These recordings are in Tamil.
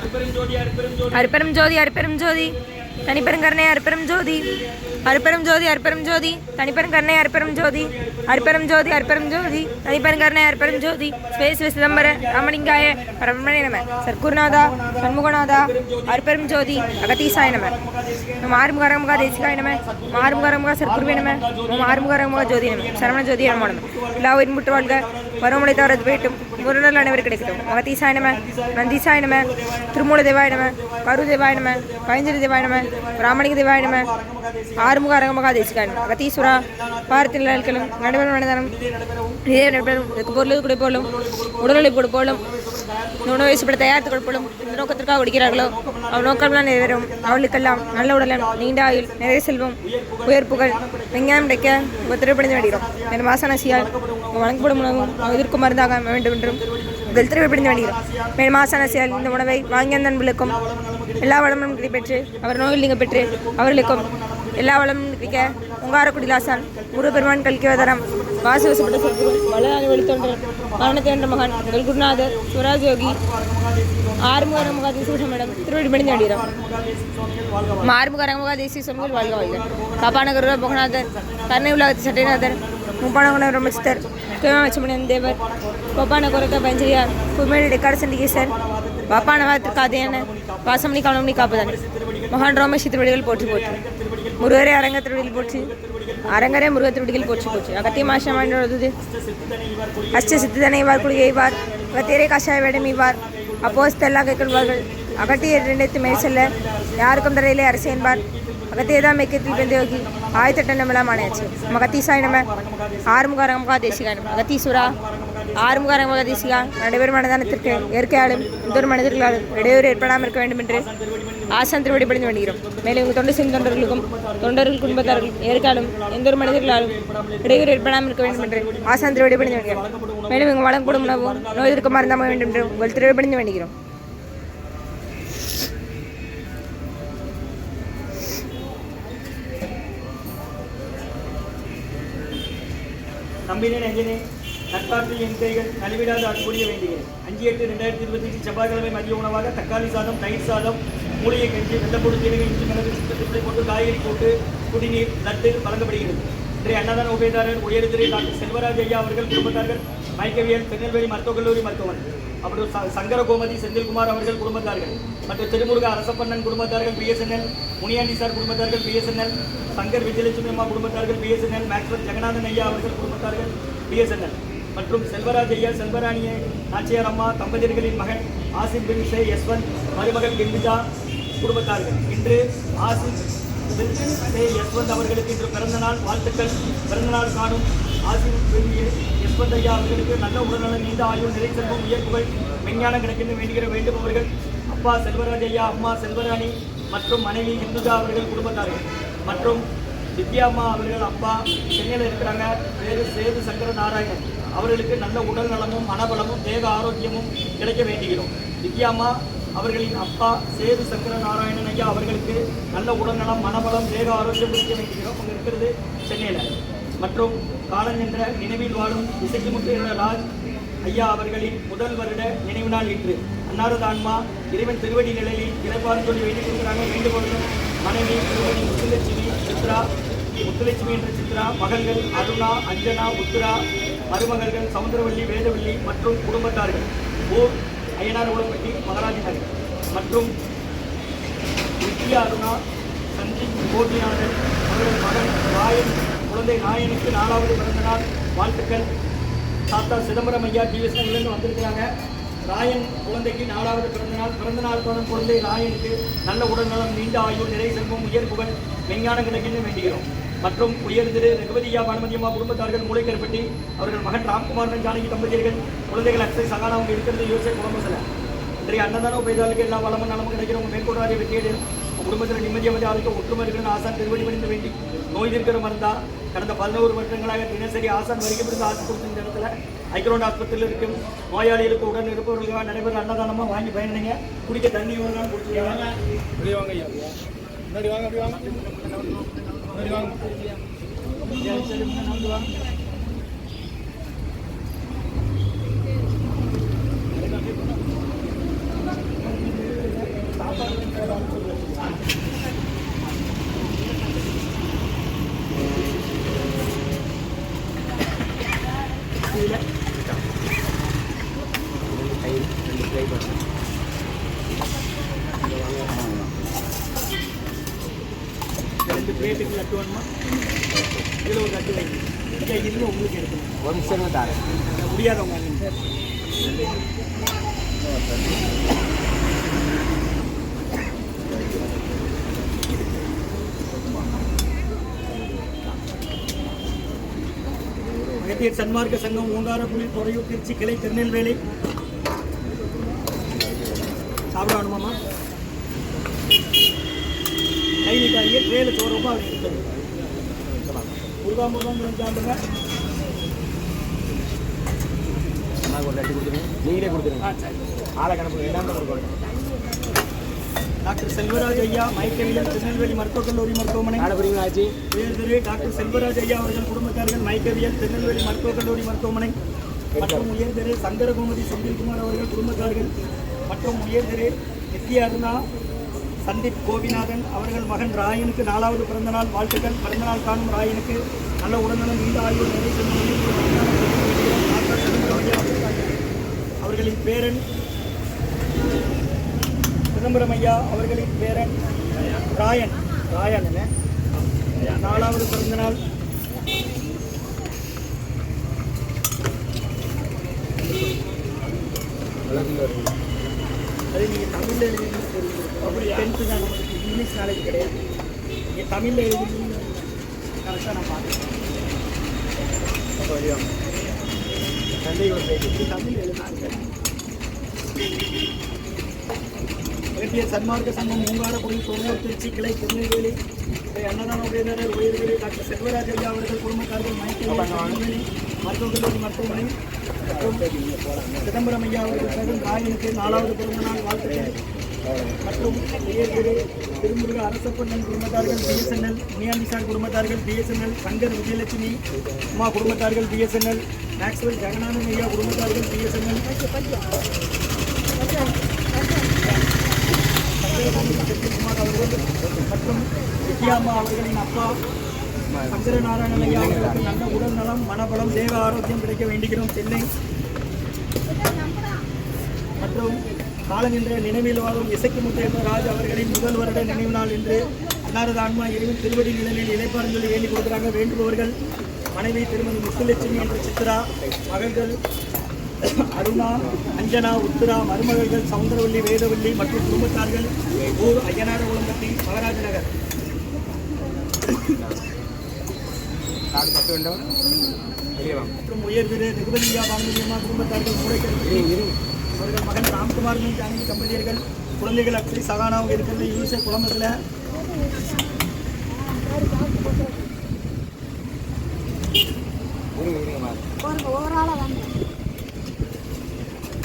அருப்பெரும் ஜோதி அருப்பெரும் ஜோதி. தனிப்பெரும் கருணை அருப்பெரும் ஜோதி. அருப்பெரும் ஜோதி அருப்பெரும் ஜோதி. தனிப்பெரும் கருணை அருப்பெரும் ஜோதி. அருப்பெரும் ஜோதி அருப்பெரும் ஜோதி. தனிப்பெரும் கருணை அருப்பெரும் ஜோதி. ஸ்வேஸ் சிதம்பர ராமலிங்காய பரமணே நம. சர்க்குருநாதா சண்முகநாதா அருப்பெரும் ஜோதி அகதீசாய நம. மாறுமுகரமுக தேசிகாய நம. மாறுமுகரமுக சர்க்குருவே நம. மாறுமுகரமுக ஜோதி நம. சரவண ஜோதி நம நம. எல்லா உயிர் முற்று வாழ்க. வரமுறை தவறது போயிட்டும் முருகல் அனைவரும் கிடைக்கட்டும். மகதீசாய நம நந்தீசாய நம திருமூல தேவாய நம கரு தேவாய நம பைஞ்சலி தேவாய நம ராமலிங்க தேவாய நம ஆறுமுக அரங்கமகா தேசிகாய மகதீஸ்வரா அகதீஸ்வரா பாரத்தில் நடுவர் மனிதனம் இதே நடுவரும் இதுக்கு பொருள் கொடுப்போலும் உடல்நிலை கொடுப்போலும் உணவு வயசுப்பட தயாரித்து கொடுப்போலும் இந்த நோக்கத்திற்காக குடிக்கிறார்களோ அவள் நோக்கம்லாம் நிறைவேறும். அவளுக்கெல்லாம் நல்ல உடலம் நீண்ட ஆயுள் நிறைய செல்வம் உயர் புகழ் விஞ்ஞானம் கிடைக்க உங்கள் திரைப்படைந்து வேண்டுகிறோம் என் மாசானசியால் உங்கள் வழங்கப்படும் உணவும் எதிர்க்கும் மருந்தாக வேண்டும் என்று என்றும் உங்கள் திரைப்படைந்து வேண்டுகிறோம் மேலும் மாசானசியால் இந்த உணவை வாங்கிய நண்பர்களுக்கும் எல்லா வளமும் கிடைப்பெற்று அவர் நோயில் நீங்கள் பெற்று அவர்களுக்கும் எல்லா வளமும் கிடைக்க உங்காரக்குடிலாசான் முருகப்பெருமான் கல்கிவதரம் வாசுவசப்பட்ட சத்குரு வளராஜ வழித்தோன்றல் மரணத்தை மகன் மகான் எங்கள் குருநாதர் சுவராஜ் யோகி ஆறுமுக அரமுக தேசிய மேடம் திருவடி பணிந்து வேண்டுகிறோம் மாறுமுக அரமுக தேசிய சொன்னால் வாழ்க வாழ்க. காப்பானகர் புகநாதர் கருணை உலகத்து சட்டைநாதர் முப்பானகுண பிரம்மசித்தர் கேமச்சமணியன் தேவர் கோப்பான குரக்க பஞ்சரியார் குமேடு டெக்கார் சண்டிகேசர் பாப்பானவா திருக்காதையான வாசமணி கவனமணி காப்பதன் மகான் ரோமேஷ் திருவடிகள் போற்றி போற்றி முருகரே அரங்க திருவடிகள் போற்றி அரங்கரே முருக திருவடிகள் போற்றி போற்றி. அகத்திய மாஷமானது அஷ்ட சித்தனை இவார் குடியை இவார் அகத்தியரே காஷாய வேடம் இவார் அப்போஸ்தெல்லாம் கைக்கொள்வார்கள் அகட்டிய இரண்டு மேல் செல்ல யாருக்கும் தரையிலே அரசு என்பார். அகத்தியதான் மெக்கத்தில் பெந்தயோகி ஆயத்தட்ட நம்மளாம் ஆணையாச்சு. மகத்தீசாய் நம்ம ஆறுமுகாரமுகா தேசிகா நம்ம அகத்தீசுரா தேசிகா நடைபெறும் மனதானத்திற்கு இயற்கையாலும் எந்த ஒரு மனிதர்களாலும் இடையூறு ஏற்படாமல் இருக்க வேண்டும் என்று ஆசான் திருவடி பணிந்து வேண்டுகிறோம் மேலும் உங்கள் தொண்டு செய்யும் தொண்டர்களுக்கும் தொண்டர்கள் குடும்பத்தார்கள் இயற்கையாலும் எந்த ஒரு மனிதர்களாலும் இடையூறு ஏற்படாமல் இருக்க வேண்டும் என்று ஆசான் திருவடி பணிந்து வேண்டுகிறோம் மேலும் இங்கு வழங்கப்படும் உணவும் நோய் எதிர்க்க மருந்தாக வேண்டும் என்று உங்கள் திருவடி பணிந்து நம்பினே நெஞ்சனே நட்பாற்றில் என் கைகள் நலிவிடாது அன்புடைய வேண்டுகிறேன் அஞ்சு எட்டு ரெண்டாயிரத்தி இருபத்தஞ்சு செவ்வாய்க்கிழமை மதிய உணவாக தக்காளி சாதம் தயிர் சாதம் மூலிகை கஞ்சி வெள்ளப்பொடி தேவை இஞ்சி மிளகு சுத்தத்தை போட்டு காய்கறி போட்டு குடிநீர் லட்டு வழங்கப்படுகிறது. இன்றைய அன்னதான உபயதாரர் உயர்திரை டாக்டர் செல்வராஜ் ஐயா அவர்கள் குடும்பத்தார்கள் மயக்கவியல் திருநெல்வேலி மருத்துவக் கல்லூரி மருத்துவமனை. அப்புறம் ச- சங்கர கோமதி செந்தில்குமார் அவர்கள் குடும்பத்தார்கள். மற்றும் திருமுருக அரசப்பண்ணன் குடும்பத்தார்கள் பிஎஸ்என்எல் முனியாண்டி சார் குடும்பத்தார்கள் பிஎஸ்என்எல் சங்கர் விஜயலட்சுமி அம்மா குடும்பத்தார்கள் பிஎஸ்என்எல் மேக்ஸ்வல் ஜெகநாதன் ஐயா அவர்கள் குடும்பத்தார்கள் பிஎஸ்என்எல். மற்றும் செல்வராஜ் ஐயா செல்வராணிய நாச்சியார் அம்மா தம்பதியர்களின் மகன் ஆசிம் பின் ஷே யஸ்வந்த் மருமகன் கிண்டிஜா குடும்பத்தார்கள். இன்று ஆசிம் பின் ஷே யஸ்வந்த் அவர்களுக்கு இன்று பிறந்தநாள் வாழ்த்துக்கள். பிறந்த நாள் காணும் யஸ்வந்த் ஐயா அவர்களுக்கு நல்ல உடல்நலம் நீண்ட ஆயுள் நிறை செல்வம் உயர்வுகள் விஞ்ஞானம் கிடைக்கின்ற வேண்டுகிற வேண்டுபவர்கள் அப்பா செல்வராஜ் ஐயா அம்மா செல்வராணி மற்றும் மனைவி இந்துஜா அவர்கள் குடும்பத்தார்கள் மற்றும் வித்யாம்மா அவர்கள் அப்பா சென்னையில் இருக்கிறாங்க பேரு சேது சங்கர நாராயணன் அவர்களுக்கு நல்ல உடல் நலமும் மனபலமும் தேக ஆரோக்கியமும் கிடைக்க வேண்டுகிறோம் வித்யாம்மா அவர்களின் அப்பா சேது சங்கர நாராயணன் ஐயா அவர்களுக்கு நல்ல உடல்நலம் மனபலம் தேக ஆரோக்கியம் கிடைக்க வேண்டுகிறோம் அங்கே இருக்கிறது சென்னையில் மற்றும் காலஞ்சென்ற நினைவில் வாழும் இசைக்குமுத்து ராஜ் ஐயா அவர்களின் முதல் வருட நினைவு நாள் இன்று. அன்னாரது ஆன்மா இறைவன் திருவடி நிலையில் இறைப்பாறு சொல்லி வேண்டிக் கொடுக்கிறாங்க வேண்டுகோளும் மனைவி திருவடி முத்துலட்சுமி சித்ரா முத்துலட்சுமி என்ற சித்ரா மகள்கள் அருணா அஞ்சனா உத்ரா மருமகள்கள் சமுத்திரவள்ளி வேதவள்ளி மற்றும் குடும்பத்தார்கள். ஓர் அய்யனார் உளப்பட்டி மகராஜினர் மற்றும் வித்யா அருணா சந்தீப் கோபிநாதன் அவரது மகன் ராயன் குழந்தை நாயனுக்கு நாலாவது பிறந்த நாள் வாழ்த்துக்கள். தாத்தா சிதம்பரம் ஐயா டிவிஎஸ்லேருந்து வந்திருக்கிறாங்க. ராயன் குழந்தைக்கு நாலாவது பிறந்த நாள் பிறந்த நாள் தொடரும் குழந்தை ராயனுக்கு நல்ல உடல்நலம் நீண்ட ஆயுள் நிறை செல்வம் உயர் புகழ் விஞ்ஞானம் கிடைக்கணும் வேண்டுகிறோம் மற்றும் உயர்ந்திரு திரு ரகுபதியா பானுமதியம்மா குடும்பத்தார்கள் மூளைக்கருப்பட்டி அவர்கள் மகன் ராம்குமார் ஜானகி தம்பதியர்கள் குழந்தைகள் அக்ஸை சகானா அவங்க இருக்கிறது யோசிச்ச குடும்பத்தில் இன்றைய அன்னதானம் உபயோகாலுக்கு எல்லா வளமும் நலமும் கிடைக்கிறோம். உங்கள் மேற்கொண்டாரிய குடும்பத்தில் நிம்மதியாக ஆளுக்கு ஒற்றுமை இருக்கிற ஆசான் திருவடி பணிந்து வேண்டி நோய் இருக்கிற மருந்தா. கடந்த பதினோரு வருடங்களாக தினசரி ஆசான் வருகைப்படுத்த ஆசை கொடுத்த இந்த இடத்துல ஐக்ரோண்ட் ஆஸ்பத்திரியில் இருக்கும். நோயாளிகளுக்கு உடன் இருப்பவர்களுக்காக நடைபெற அன்னதானமாக வாங்கி பயனுங்க குடிக்க தண்ணி வேணும்னு கொடுத்துருக்காங்க இப்படி வாங்க. ஐயா. முன்னாடி வாங்க அப்படி வாங்க. முன்னாடி வாங்க. gì đấy ஒரு நிமிஷம் தான் முடியாதவங்க அங்க. அகத்தியர் சன்மார்க்க சங்கம் ஓங்காரப்புலி துறையூர் திருச்சி கிளை திருநெல்வேலி சாப்பிட வேணுமாம்மா? கை நீட்டாங்க ட்ரேல சோறப்போ அவர் கொடுத்துருங்க முருகா முருகா சாப்பிடுங்க. நீங்களே கொடுத்துருங்க. ஆளை கணக்கு நம்பர் கொடுங்க. டாக்டர் செல்வராஜ் ஐயா மயக்கவியல் திருநெல்வேலி மருத்துவக் கல்லூரி மருத்துவமனை. நாளை ஆச்சு உயர்திரு டாக்டர் செல்வராஜ் ஐயா அவர்கள் குடும்பத்தார்கள் மயக்கவியல் திருநெல்வேலி மருத்துவக் கல்லூரி மருத்துவமனை. மற்றும் உயர்திரு சங்கரகோமதி செந்தில்குமார் அவர்கள் குடும்பத்தார்கள். மற்றும் உயர்திரு நித்ய அருணா சந்தீப் கோபிநாதன் அவர்கள் மகன் ராயனுக்கு நாலாவது பிறந்தநாள் வாழ்த்துக்கள். பிறந்தநாள் காணும் ராயனுக்கு நல்ல உடல்நலம் நீண்ட ஆய்வு அவர்களின் பேரன். சிதம்பரம் ஐயா அவர்களின் பேரன் ராயன். ராயன் என்ன? நாலாவது பிறந்த நாள். அது நீங்கள் தமிழில் எழுதினீங்க. அப்படி டென்த்து தான் நமக்கு இங்கிலீஷ் நாலேஜ் கிடையாது. நீங்கள் தமிழில் எழுதினீங்க. கரெக்டாக நான் பார்த்துக்கிறேன். தந்தை ஒரு தமிழ் எழுதுனாங்க இலக்கிய சன்மார்க்க சங்கம் மூங்காரக்குடி தொண்ணூறு திருச்சி கிளை திருநெல்வேலி அன்னதான உதயநர் உயர்திரு டாக்டர் செல்வராஜ் ஐயா அவர்கள் குடும்பத்தார்கள் மைக்கேல் திருநெல்வேலி மருத்துவக் கல்லூரி மருத்துவமனை மற்றும் சிதம்பரம் ஐயா அவர்கள் மகன் ராயனுக்கு நாலாவது பிறந்த நாள் வாழ்த்துக்கள். மற்றும் உயர்திரு திருமுருக அரசப்பண்ணன் குடும்பத்தார்கள் பிஎஸ்என்எல் முனியாண்டிசார் குடும்பத்தார்கள் பிஎஸ்என்எல் சங்கர் விஜயலட்சுமி உமா குடும்பத்தார்கள் பிஎஸ்என்எல் மேக்ஸ்வெல் ஜெகநாதன் ஐயா குடும்பத்தார்கள் பிஎஸ்என்எல் அவர்கள் மற்றும் வித்யாம்மா அவர்களின் அப்பா சங்கரநாராயணன் ஐயா அவர்களுக்கு நல்ல உடல் நலம் மனபலம் தேவ ஆரோக்கியம் கிடைக்க வேண்டுகிறோம் சென்னை மற்றும் காலங்கின்ற நினைவில் வாழும் இசைக்கு முத்தையப்பராஜ் அவர்களின் முதல் வருட நினைவு நாள் என்று அன்னாரது ஆன்மா இறைவன் திருவடி நிலையில் இலைப்பாருன்னு சொல்லி வேண்டிக் கொடுக்குறாங்க. வேண்டுபவர்கள் மனைவி திருமதி முத்துலட்சுமி என்ற சித்ரா மகள்கள் அருணா அஞ்சனா உத்ரா மருமகள்கள் சவுந்தரவல்லி வேதவல்லி மற்றும் குடும்பத்தார்கள் ஊர் ஐயனார உளம்பட்டி மகராஜ நகர் மற்றும் உயர்திரு நிகுபதியா பாங்குலியம்மா குடும்பத்தார்கள் இருங்க அவர்கள் மகன் ராம்குமார் ஜானகி தம்பதியர்கள் குழந்தைகள் அப்படி சகானாவும் இருக்கிறது யூச குழம்புல இருங்க வாங்க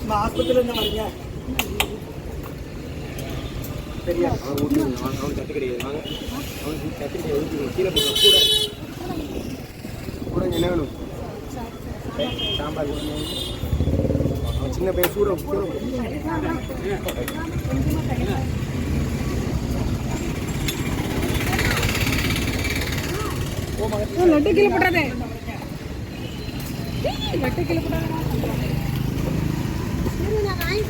நம்ம ஆஸ்பத்திரியில் இருந்து வரீங்க. சரியா? அவன் ஊற்றுங்க வாங்க அவனுக்கு கிடையாது வாங்க அவன் தட்டு கிடையாது கீழே போங்க கூட கூட என்ன வேணும் சாம்பார் அவன் சின்ன பையன் சூட சூட லட்டு கீழே போடாதே லட்டு கீழே போடாதே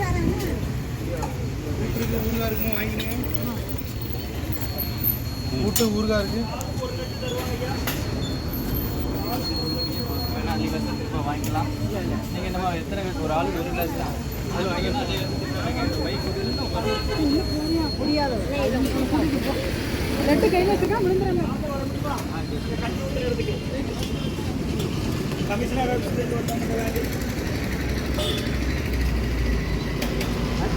ஊட்டு ஊருகா இருக்கு வாங்கிக்கலாம் நீங்கள் என்னமா எத்தனை ஒரு ஆளுக்கு ஒரு கிளாஸ் தான் அதில் லட்டு கையில் வச்சுக்கா விழுந்துறாங்க கமிஷனர்